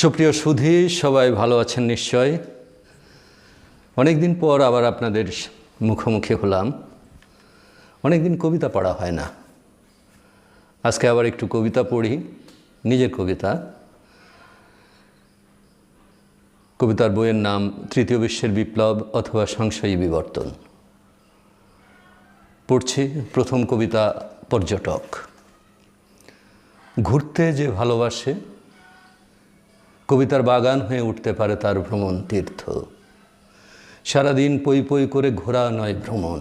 সুপ্রিয় সুধী, সবাই ভালো আছেন নিশ্চয়? অনেকদিন পর আবার আপনাদের মুখোমুখি হলাম। অনেকদিন কবিতা পড়া হয় না। আজকে আবার একটু কবিতা পড়ি, নিজের কবিতা। কবিতার বইয়ের নাম তৃতীয় বিশ্বের বিপ্লব অথবা সংশয়ী বিবর্তন। পড়ছি প্রথম কবিতা পর্যটক। ঘুরতে যে ভালোবাসে কবিতার বাগান হয়ে উঠতে পারে তার ভ্রমণ তীর্থ। সারাদিন পই পই করে ঘোরা নয় ভ্রমণ।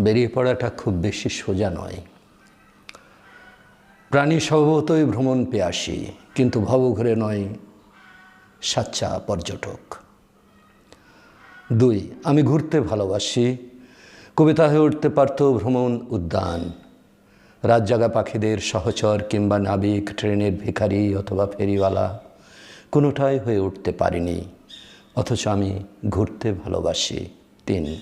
বেরিয়ে পড়াটা খুব বেশি সোজা নয়। প্রাণী স্বভাবতই ভ্রমণ পেয়াসী, কিন্তু ভবঘুরে নয় সাচ্চা পর্যটক। দুই, আমি ঘুরতে ভালোবাসি। কবিতা হয়ে উঠতে পারত ভ্রমণ উদ্যান। রাতজাগা পাখিদের সহচর কিংবা নাবিক, ট্রেনের ভিখারি অথবা ফেরিওয়ালা কোনোটাই হয়ে উঠতে পারিনি। অথচ আমি ঘুরতে ভালোবাসি। তিন,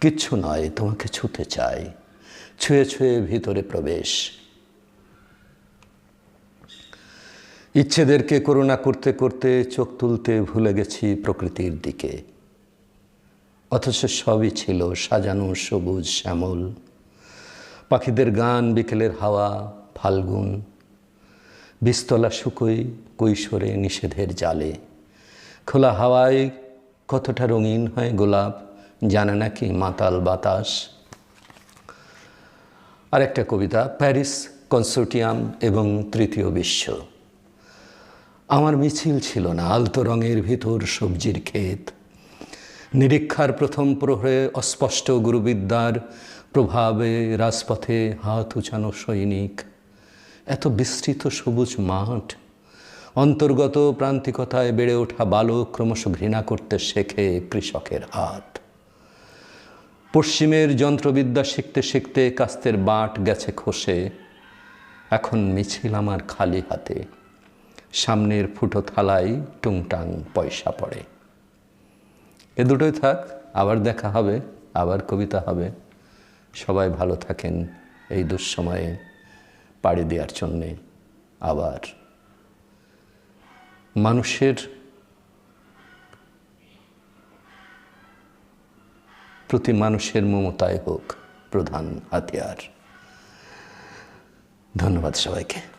কিচ্ছু নয়, তোমাকে ছুতে চাই। ছুঁয়ে ছুঁয়ে ভিতরে প্রবেশ। ইচ্ছেদেরকে করুণা করতে করতে চোখ তুলতে ভুলে গেছি প্রকৃতির দিকে। অথচ সবই ছিল সাজানো সবুজ শ্যামল। পাখিদের গান বিকেলের হাওয়া, ফাল্গুন। বিস্তলা শুকোই কৈশোরে নিষেধের জালে। খোলা হাওয়ায় কতটা রঙিন হয় গোলাপ, জানে নাকি মাতাল বাতাস। আরেকটা কবিতা, প্যারিস কনসোর্টিয়াম এবং তৃতীয় বিশ্ব। আমার মিছিল ছিল না, আলতো রঙের ভিতর সবজির ক্ষেত। নিরীক্ষার প্রথম প্রহরে অস্পষ্ট গুরুবিদ্যার প্রভাবে রাজপথে হাত উচানো সৈনিক। এত বিস্তৃত সবুজ মাঠ, অন্তর্গত প্রান্তিকতায় বেড়ে ওঠা বালক ক্রমশ ঘৃণা করতে শেখে কৃষকের হাত। পশ্চিমের যন্ত্রবিদ্যা শিখতে শিখতে কাস্তের বাট গেছে খসে। এখন মিছিল আমার খালি হাতে। সামনের ফুটো থালায় টুংটাং পয়সা পড়ে। এ দুটোই থাক, আবার দেখা হবে, আবার কবিতা হবে। সবাই ভালো থাকেন এই দুঃসময়ে পাড়ি দেওয়ার জন্যে আবার। মানুষের প্রতি মানুষের মমতায় হোক প্রধান হাতিয়ার। ধন্যবাদ সবাইকে।